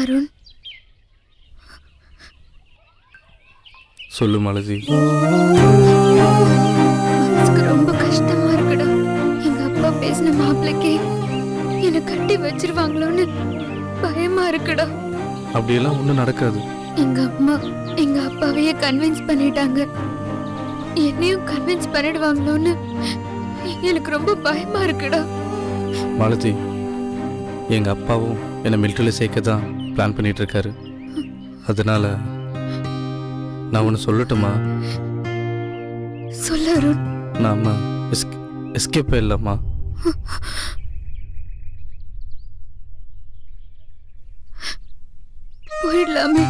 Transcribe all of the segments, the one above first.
அருண். சொல்லு மாலதி. மனசுக்கு ரொம்ப கஷ்டமா இருக்குடா. எங்க அப்பா பேசின மாப்பிள்ளைக்கு என்னை கட்டி வச்சிருவாங்களோன்னு பயமா இருக்குடா. அப்படியெல்லாம் ஒன்றும் நடக்காது. எங்க அம்மா எங்க அப்பாவையே கன்வின்ஸ் பண்ணிட்டாங்க. என்னையும் கன்வின்ஸ் பண்ணிடுவாங்களோன்னு எனக்கு ரொம்ப பயமா இருக்குடா. மாலதி எங்கள் அப்பாவும் என்னை மிலிட்டரியில் சேர்க்க தான் பிளான் பண்ணிட்டு இருக்காரு அதனால நான் ஒன்று சொல்லட்டுமா? சொல்லு அருண். நாம எஸ்க் எஸ்கேப்பே இல்லைம்மா போயிடலாமே.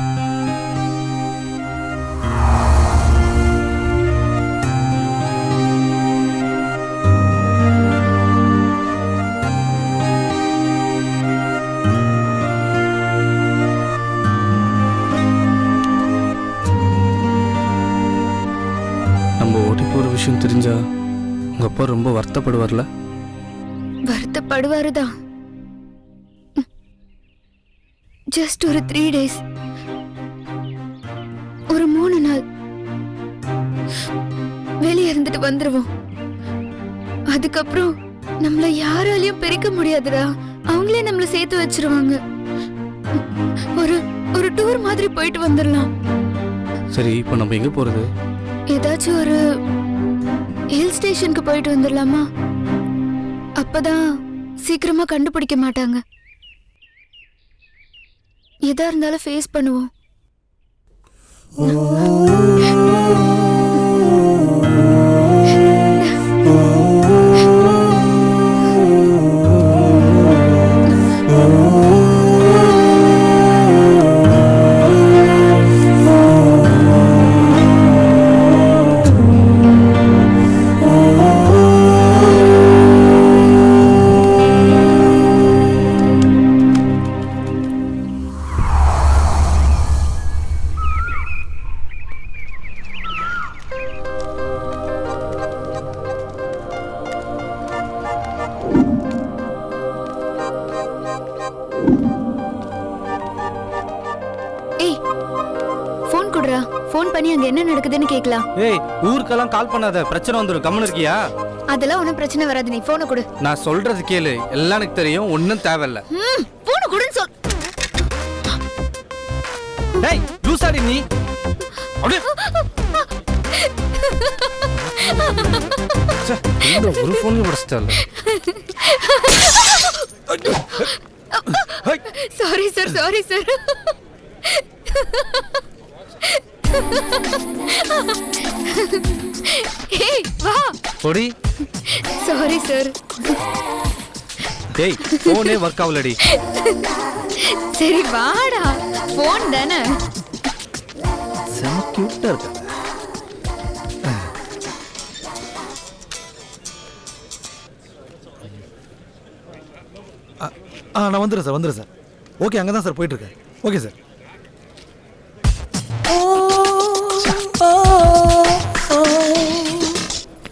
விஷயம் தெரிஞ்சா உங்கள் அப்பா ரொம்ப வருத்தப்படுவார்ல? வருத்தப்படுவாருதான் ஜஸ்ட் ஒரு த்ரீ டேஸ் ஒரு மூணு நாள். வெளியே இருந்துட்டு வந்துருவோம். அதுக்கப்புறம் நம்மள யாராலையும் பிரிக்க முடியாதுடா. அவங்களே நம்மள சேர்த்து வச்சிருவாங்க. ஒரு ஒரு டூர் மாதிரி போயிட்டு வந்துடலாம் சரி இப்போ நம்ம எங்கே போகிறது ஏதாச்சும் ஒரு ஹில் ஸ்டேஷனுக்கு போயிட்டு வந்துடலாமா? அப்பதான் சீக்கிரமா கண்டுபிடிக்க மாட்டாங்க. எதா இருந்தாலும் ஃபேஸ் பண்ணுவோம். ஃபோன் பண்ணி அங்க என்ன நடக்குதுன்னு கேக்கலாம் ஏய் ஊருக்கெல்லாம் கால் பண்ணாத. பிரச்சனை வந்துடும் கம்முன்னு இருக்கியா? அதெல்லாம் ஒன்றும் பிரச்சனை வராது. நீ ஃபோனை கொடு. நான் சொல்றது கேளு. எல்லாம் எனக்கு தெரியும். ஒன்றும் தேவையில்ல. ம் ஃபோனை கொடுன்னு சொல். டேய் லூசாடி நீ. அப்படியே. ஒரு ஃபோன் உடச்சிட்டால சாரி சார் சாரி சார் ஏய் வா. பொடி. சாரி சார் டேய் ஃபோனே ஒர்க் ஆகலடி. சரி வாடா. ஃபோன் தானே. செம கியூட்டா இருக்க. ஆ நான் வந்துடுறேன் சார் வந்துடுறேன் சார். ஓகே அங்கே தான் சார் போயிட்டுருக்கேன். Okay sir. oh.